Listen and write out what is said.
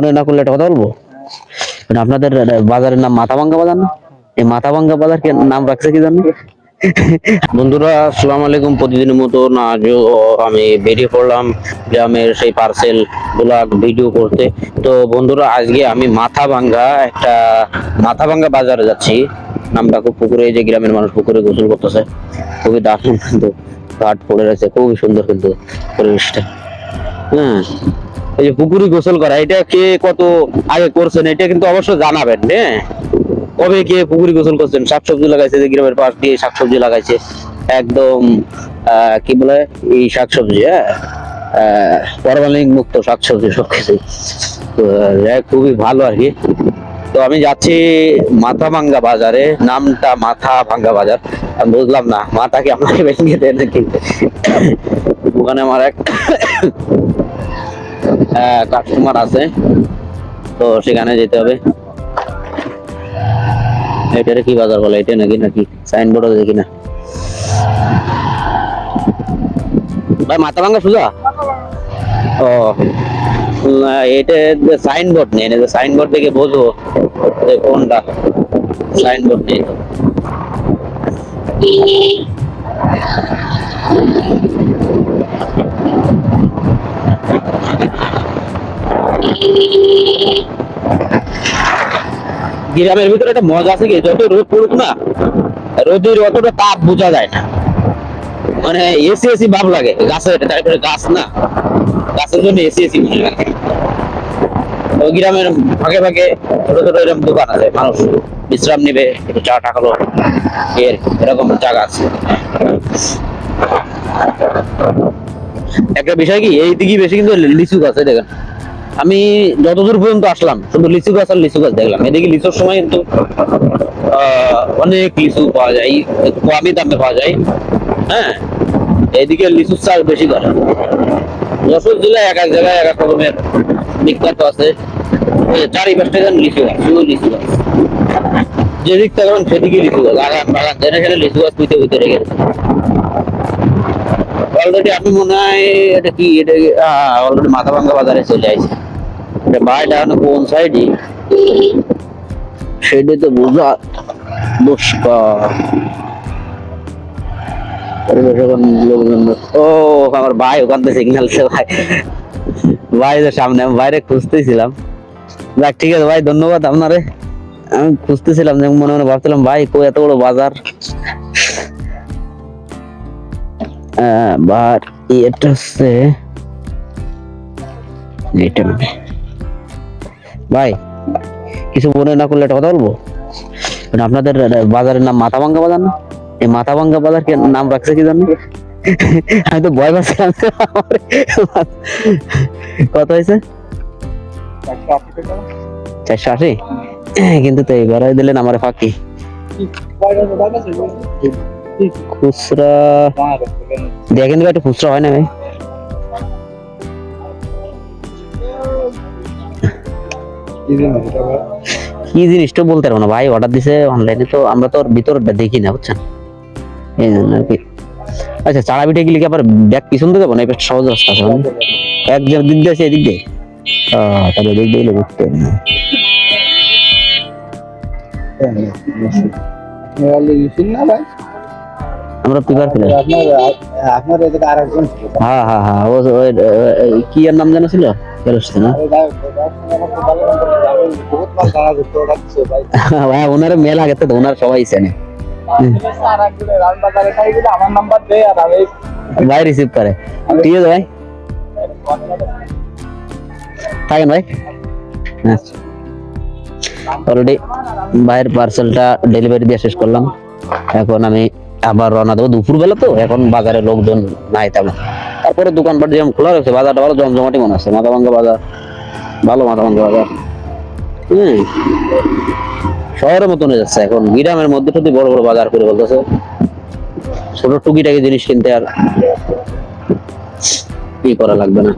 মনে না করলে একটা কথা বলব? মানে আপনাদের বাজারের নাম মাথাভাঙ্গা বাজার না? এই মাথাভাঙ্গা বাজার কে নাম রাখছে কি জানেন বন্ধুরা, আসসালামু আলাইকুম। প্রতিদিনের মতন আজও আমি বেরিয়ে পড়লাম গ্রামের সেই পার্সেলগুলা ভিডিও করতে। তো বন্ধুরা, আজকে আমি মাথা ভাঙ্গা একটা মাথা ভাঙ্গা বাজারে যাচ্ছি। নামটা খুব পুকুরে যে গ্রামের মানুষ পুকুরে গোসল করতেছে। খুবই দারুণ কিন্তু। ঘাট পড়ে রয়েছে, খুবই সুন্দর কিন্তু পরিবেশটা। হ্যাঁ। এই যে পুকুরি গোসল করা, এটা কে কত আগে করছেন, এটা কিন্তু অবশ্যই জানাবেন হ্যাঁ কবে কে পুকুরি গোসল করছেন? শাকসবজি লাগাইছে যে গ্রামের পাশ দিয়ে শাকসবজি লাগাইছে। একদম কি বলে, এই শাকসবজি হ্যাঁ? ফরমালিন মুক্ত শাকসবজি সবকিছু খুবই ভালো আর কি। তো আমি যাচ্ছি মাথা ভাঙ্গা বাজারে, নামটা মাথা ভাঙ্গা বাজার। আমি বুঝলাম না, মাথা কি আপনাকে ভেঙে দেয় নাকি? ওখানে আমার এক কাস্টমার আছে। তো সেখানে যেতে হবে। এটারে কি বাজার বলে? এটা নাকি নাকি? সাইনবোর্ড দেখি না। ভাই, মাথা ভাঙ্গা সুজা? ও এটা সাইনবোর্ড নেই, এটা সাইনবোর্ড দেখে বোঝো কোনটা। সাইনবোর্ড নেই গ্রামের ভিতরে একটা মজা আছে কি? যত রোদ পড়ুক না, রোদের অতটা তাপ বোঝা যায় না। মানে এসি এসি ভাব লাগে, গাছের তারপরে গাছ না। গাছের জন্য এসি এসি ভালো লাগে গ্রামের ফাঁকে ফাঁকে ছোট ছোট এরকম দোকান আছে, মানুষ বিশ্রাম নিবে, একটু চা টা এর এরকম জায়গা আছে। একটা বিষয় কি এই দিকে বেশি কিন্তু লিচু গাছ দেখেন। আমি যতদূর পর্যন্ত আসলাম, শুধু লিচু গাছ আর লিচু গাছ দেখলাম। এদিকে লিচুর সময় কিন্তু অনেক লিচু পাওয়া যায়, কমই দামে পাওয়া যায়। হ্যাঁ এদিকে লিচুর চাষ বেশি করে। যশোর জেলায় এক এক জায়গায় এক এক রকমের বিখ্যাত আছে। চারিপাশটা যেন লিচু গাছ, শুধু লিচু গাছ। যেদিক থাকবেন সেদিকে লিচু গাছ বাগান বাগান যেন সেটা লিচু গাছ পুঁতে পুঁতে রেখে। অলরেডি আমি মনে হয় এটা কি, এটা অলরেডি মাথা ভাঙ্গা বাজারে চলে আসছে এটা বাড়িটা এখন কোন সাইডে সেটা তো বোঝা দুষ্কর। ও, আমার ভাই ওখান থেকে ভাই। ভাই সামনে, আমি বাইরে খুঁজতেছিলাম। ঠিক আছে, ভাই, ধন্যবাদ আপনারে। আমি খুঁজতেছিলাম, যে মনে মনে ভাবছিলাম, ভাই, কই এত বড় বাজার? বার এটা হচ্ছে ভাই, কিছু মনে না করলে একটা কথা বলব? মানে আপনাদের বাজারের নাম মাথাভাঙ্গা বাজার না? এই মাথাভাঙ্গা বাজার নাম রাখছে কি জানেন আমি তো ভয় পাচ্ছিলাম কত হয়েছে? চারশো আশি। কিন্তু তো এবার দিলেন আমার ফাঁকি। খুচরা দেখেন তো একটু খুচরা হয় না ভাই কি জিনিসটা বলতে পারব না ভাই অর্ডার দিছে অনলাইনে তো আমরা তো ওর ভিতরটা দেখি না বুঝছেন এই জন্য আর কি আচ্ছা চাড়া পিঠে গেলে কি আবার ব্যাগ পিছন দিয়ে যাব না এটা সহজ রাস্তা আছে মানে। এক যে দিক দিয়ে আছে এদিক দিয়ে তাহলে দিক দিয়ে ঘুরতে না। আমরা আপনার এদিকে আরেকজন হ্যাঁ হ্যাঁ হ্যাঁ ও কি এর নাম জানা ছিল? ভাই ওনার মেল আগে তো ওনার সবাই চেনে। ভাই রিসিভ করে। ঠিক আছে ভাই। থাকেন ভাই। অলরেডি ভাইয়ের পার্সেলটা ডেলিভারি দিয়ে শেষ করলাম। এখন আমি আবার রওনা দেবো দুপুর বেলা তো, এখন বাজারে লোকজন নাই তেমন। তারপরে দোকানপাট যেমন খোলা রয়েছে, বাজারটা ভালো জমজমাটি মনে আছে মাথা মাথাভাঙ্গা বাজার, ভালো মাথা মাথাভাঙ্গা বাজার। হম। শহরের মতন হয়ে যাচ্ছে এখন। গ্রামের মধ্যে যদি বড় বড় বাজার করে বলতেছে ছোট টুকিটাকি জিনিস কিনতে আর ই করা লাগবে না।